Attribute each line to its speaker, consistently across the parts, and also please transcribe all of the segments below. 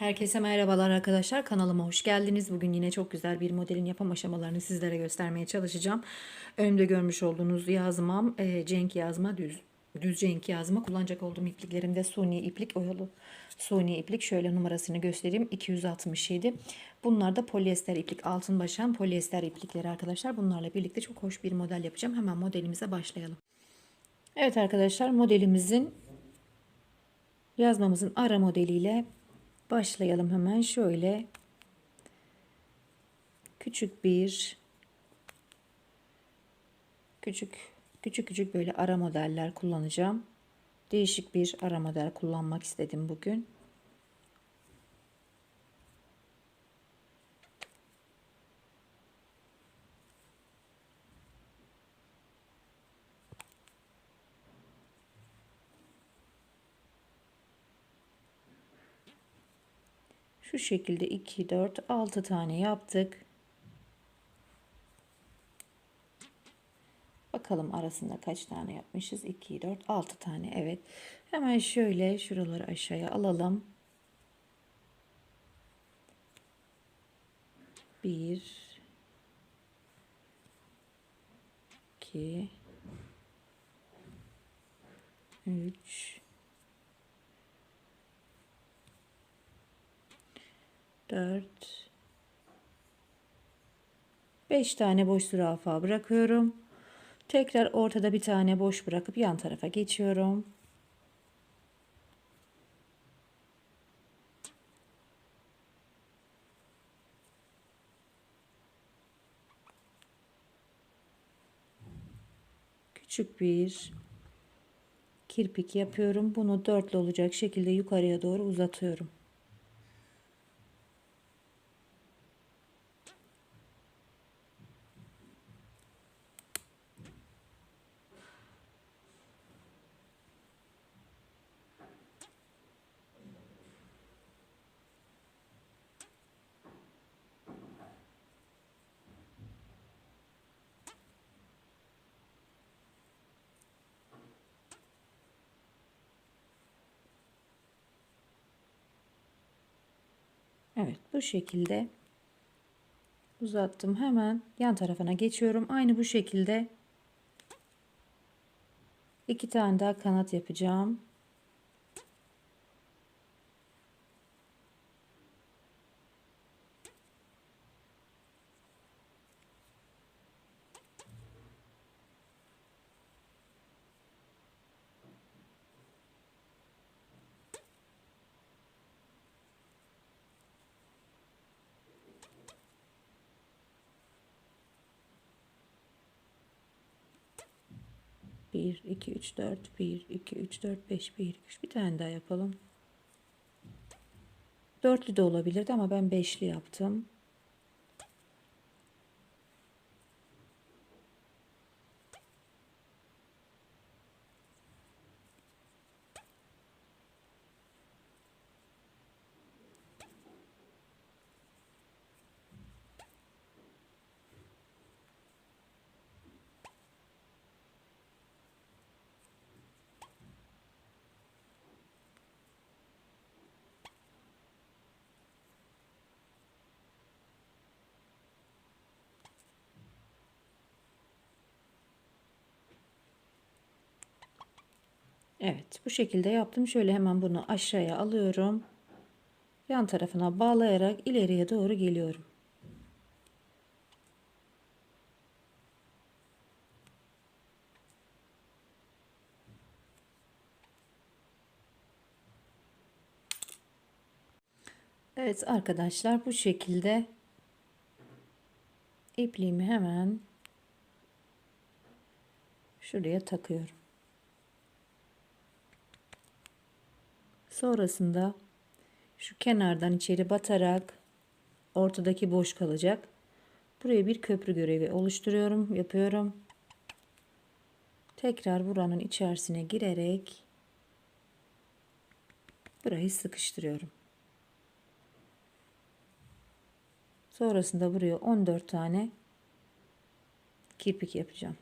Speaker 1: Herkese merhabalar arkadaşlar. Kanalıma hoş geldiniz. Bugün yine çok güzel bir modelin yapım aşamalarını sizlere göstermeye çalışacağım. Önümde görmüş olduğunuz yazmam e, cenk yazma düz düz cenk yazma. Kullanacak olduğum ipliklerimde suni iplik oyalı suni iplik. Şöyle numarasını göstereyim. 267. Bunlar da polyester iplik. Altın başan polyester iplikleri arkadaşlar. Bunlarla birlikte çok hoş bir model yapacağım. Hemen modelimize başlayalım. Evet arkadaşlar modelimizin yazmamızın ara modeliyle başlayalım hemen şöyle küçük bir küçük küçük küçük böyle ara modeller kullanacağım. Değişik bir ara model kullanmak istedim bugün. Şu şekilde 2, 4, 6 tane yaptık. Bakalım arasında kaç tane yapmışız? 2, 4, 6 tane. Evet. Hemen şöyle şuraları aşağıya alalım. 1 2 3 4 5 tane boş zürafa bırakıyorum. Tekrar ortada bir tane boş bırakıp yan tarafa geçiyorum. Küçük bir kirpik yapıyorum. Bunu dörtlü olacak şekilde yukarıya doğru uzatıyorum. Evet bu şekilde uzattım. Hemen yan tarafına geçiyorum. Aynı bu şekilde iki tane daha kanat yapacağım. Bir, iki, üç, dört, bir, iki, üç, dört, beş, bir, iki, üç. Bir tane daha yapalım. Dörtlü de olabilirdi ama ben beşli yaptım. Evet bu şekilde yaptım. Şöyle hemen bunu aşağıya alıyorum. Yan tarafına bağlayarak ileriye doğru geliyorum. Evet arkadaşlar bu şekilde ipliğimi hemen şuraya takıyorum. Sonrasında şu kenardan içeri batarak ortadaki boş kalacak. Buraya bir köprü görevi oluşturuyorum, yapıyorum. Tekrar buranın içerisine girerek burayı sıkıştırıyorum. Sonrasında buraya 14 tane kirpik yapacağım.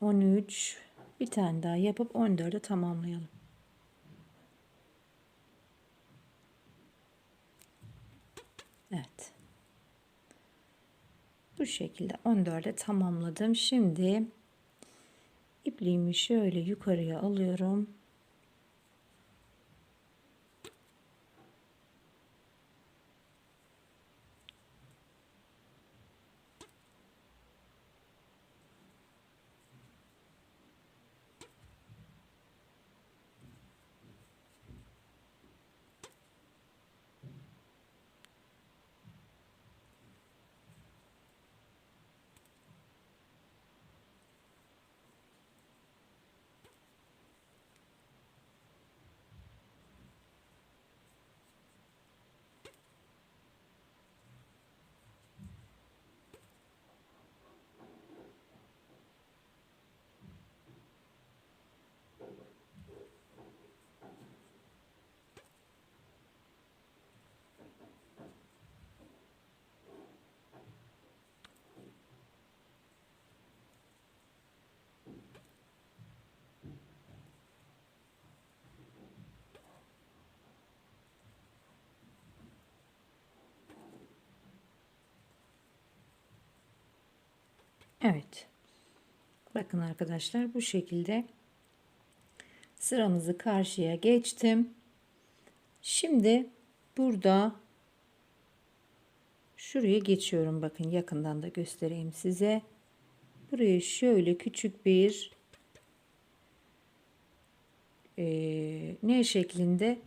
Speaker 1: 13 bir tane daha yapıp 14'e tamamlayalım. Evet. Bu şekilde 14'e tamamladım. Şimdi ipliğimi şöyle yukarıya alıyorum. Evet. Bakın arkadaşlar bu şekilde sıramızı karşıya geçtim. Şimdi burada şuraya geçiyorum. Bakın yakından da göstereyim size. Buraya şöyle küçük bir e, ne şeklinde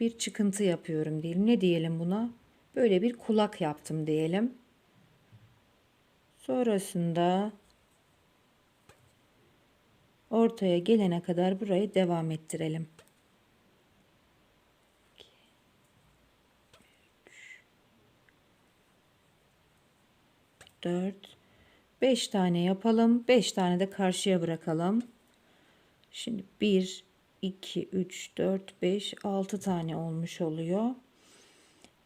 Speaker 1: bir çıkıntı yapıyorum diyelim. Ne diyelim buna? Böyle bir kulak yaptım diyelim. Sonrasında ortaya gelene kadar burayı devam ettirelim. 4 5 tane yapalım. 5 tane de karşıya bırakalım. Şimdi 1 2 3 4 5 6 tane olmuş oluyor.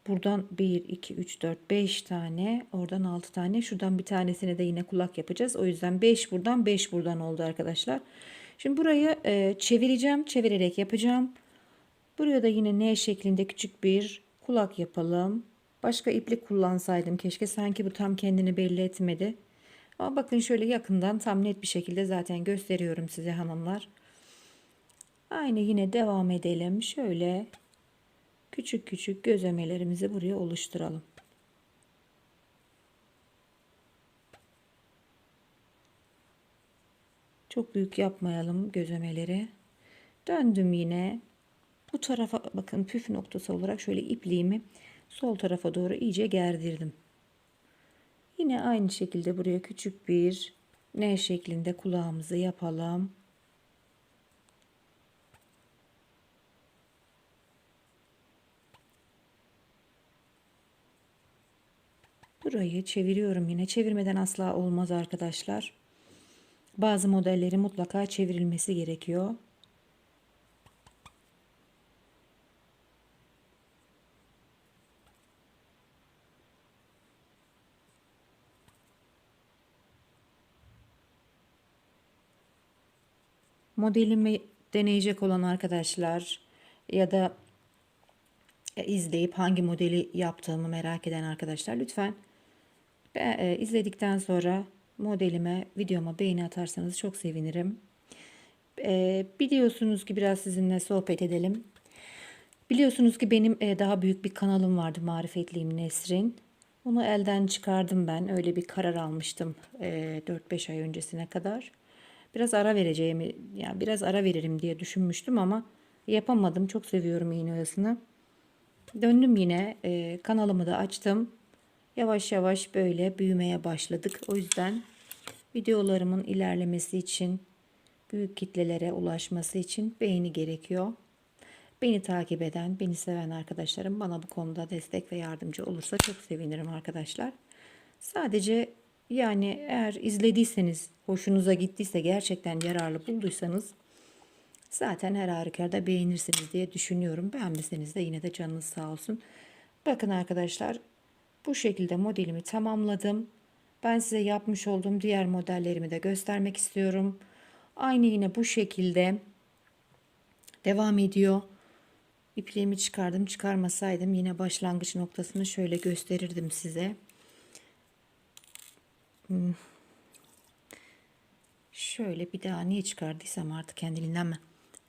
Speaker 1: Buradan 1, 2, 3, 4, 5 tane. Oradan 6 tane. Şuradan bir tanesine de yine kulak yapacağız. O yüzden 5 buradan 5 buradan oldu arkadaşlar. Şimdi burayı e, çevireceğim. Çevirerek yapacağım. Buraya da yine N şeklinde küçük bir kulak yapalım. Başka iplik kullansaydım keşke. Sanki bu tam kendini belli etmedi. Ama bakın şöyle yakından tam net bir şekilde zaten gösteriyorum size hanımlar. Aynı yine devam edelim. Şöyle küçük küçük gözemelerimizi buraya oluşturalım. Çok büyük yapmayalım gözemeleri. Döndüm yine. Bu tarafa bakın püf noktası olarak şöyle ipliğimi sol tarafa doğru iyice gerdirdim. Yine aynı şekilde buraya küçük bir N şeklinde kulağımızı yapalım. Burayı çeviriyorum yine. Çevirmeden asla olmaz arkadaşlar. Bazı modelleri mutlaka çevrilmesi gerekiyor. Modelimi deneyecek olan arkadaşlar ya da izleyip hangi modeli yaptığımı merak eden arkadaşlar lütfen e, izledikten sonra modelime, videoma beğeni atarsanız çok sevinirim. E, biliyorsunuz ki biraz sizinle sohbet edelim. Biliyorsunuz ki benim e, daha büyük bir kanalım vardı Marifetliyim Nesrin. Onu elden çıkardım ben. Öyle bir karar almıştım e, 4-5 ay öncesine kadar. Biraz ara vereceğimi, yani biraz ara veririm diye düşünmüştüm ama yapamadım. Çok seviyorum iğne oyasını. Döndüm yine e, kanalımı da açtım yavaş yavaş böyle büyümeye başladık. O yüzden videolarımın ilerlemesi için, büyük kitlelere ulaşması için beğeni gerekiyor. Beni takip eden, beni seven arkadaşlarım bana bu konuda destek ve yardımcı olursa çok sevinirim arkadaşlar. Sadece yani eğer izlediyseniz, hoşunuza gittiyse, gerçekten yararlı bulduysanız zaten her halükarda beğenirsiniz diye düşünüyorum. Beğenmeseniz de yine de canınız sağ olsun. Bakın arkadaşlar bu şekilde modelimi tamamladım. Ben size yapmış olduğum diğer modellerimi de göstermek istiyorum. Aynı yine bu şekilde devam ediyor. İpliğimi çıkardım. Çıkarmasaydım yine başlangıç noktasını şöyle gösterirdim size. Hmm. Şöyle bir daha niye çıkardıysam artık kendiliğinden mi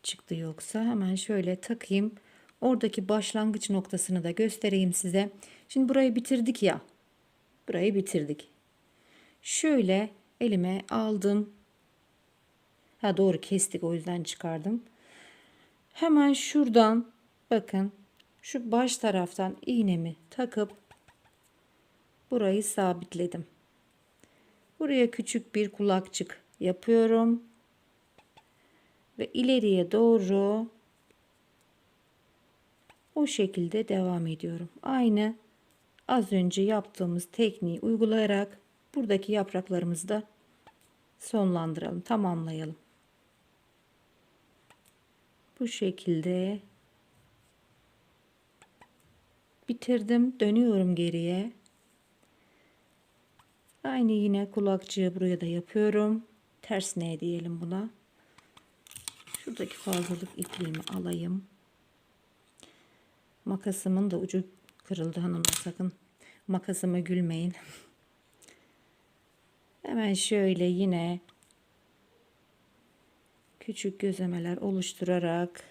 Speaker 1: çıktı yoksa hemen şöyle takayım. Oradaki başlangıç noktasını da göstereyim size. Şimdi burayı bitirdik ya. Burayı bitirdik. Şöyle elime aldım. Ha doğru kestik o yüzden çıkardım. Hemen şuradan bakın şu baş taraftan iğnemi takıp burayı sabitledim. Buraya küçük bir kulakçık yapıyorum. Ve ileriye doğru o şekilde devam ediyorum. Aynı az önce yaptığımız tekniği uygulayarak buradaki yapraklarımızı da sonlandıralım, tamamlayalım. Bu şekilde bitirdim. Dönüyorum geriye. Aynı yine kulakçığı buraya da yapıyorum. Ters ne diyelim buna. Şuradaki fazlalık ipliğimi alayım. Makasımın da ucu kırıldı hanımlar sakın. Makasıma gülmeyin. Hemen şöyle yine küçük gözemeler oluşturarak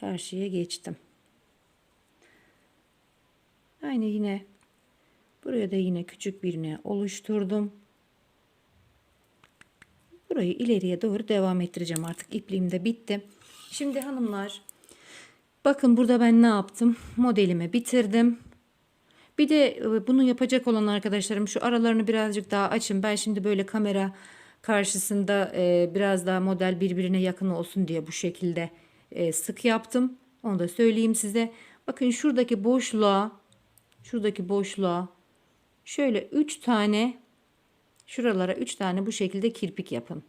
Speaker 1: karşıya geçtim. Aynı yine buraya da yine küçük birine oluşturdum. Burayı ileriye doğru devam ettireceğim artık ipliğim de bitti. Şimdi hanımlar bakın burada ben ne yaptım? Modelimi bitirdim. Bir de e, bunu yapacak olan arkadaşlarım şu aralarını birazcık daha açın. Ben şimdi böyle kamera karşısında e, biraz daha model birbirine yakın olsun diye bu şekilde e, sık yaptım. Onu da söyleyeyim size. Bakın şuradaki boşluğa şuradaki boşluğa şöyle 3 tane şuralara 3 tane bu şekilde kirpik yapın.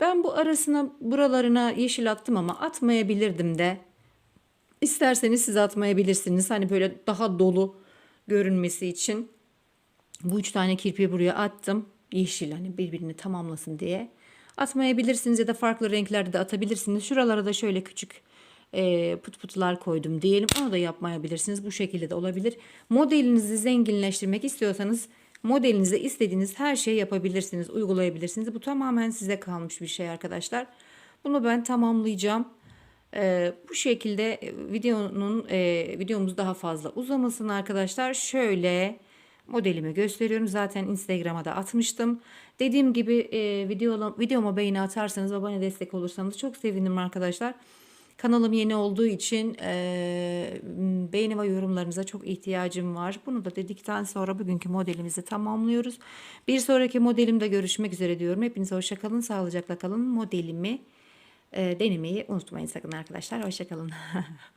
Speaker 1: Ben bu arasına buralarına yeşil attım ama atmayabilirdim de. İsterseniz siz atmayabilirsiniz. Hani böyle daha dolu görünmesi için bu üç tane kirpiği buraya attım. Yeşil hani birbirini tamamlasın diye. Atmayabilirsiniz ya da farklı renklerde de atabilirsiniz. Şuralara da şöyle küçük e, put putlar koydum diyelim. Onu da yapmayabilirsiniz. Bu şekilde de olabilir. Modelinizi zenginleştirmek istiyorsanız modelinize istediğiniz her şeyi yapabilirsiniz, uygulayabilirsiniz. Bu tamamen size kalmış bir şey arkadaşlar. Bunu ben tamamlayacağım. Ee, bu şekilde e, videonun e, videomuz daha fazla uzamasın arkadaşlar. Şöyle modelimi gösteriyorum. Zaten Instagram'a da atmıştım. Dediğim gibi e, video, videoma beğeni atarsanız bana destek olursanız çok sevinirim arkadaşlar. Kanalım yeni olduğu için e, beğeni ve yorumlarınıza çok ihtiyacım var. Bunu da dedikten sonra bugünkü modelimizi tamamlıyoruz. Bir sonraki modelimde görüşmek üzere diyorum. Hepinize hoşçakalın, sağlıcakla kalın. Modelimi e, denemeyi unutmayın sakın arkadaşlar. Hoşçakalın.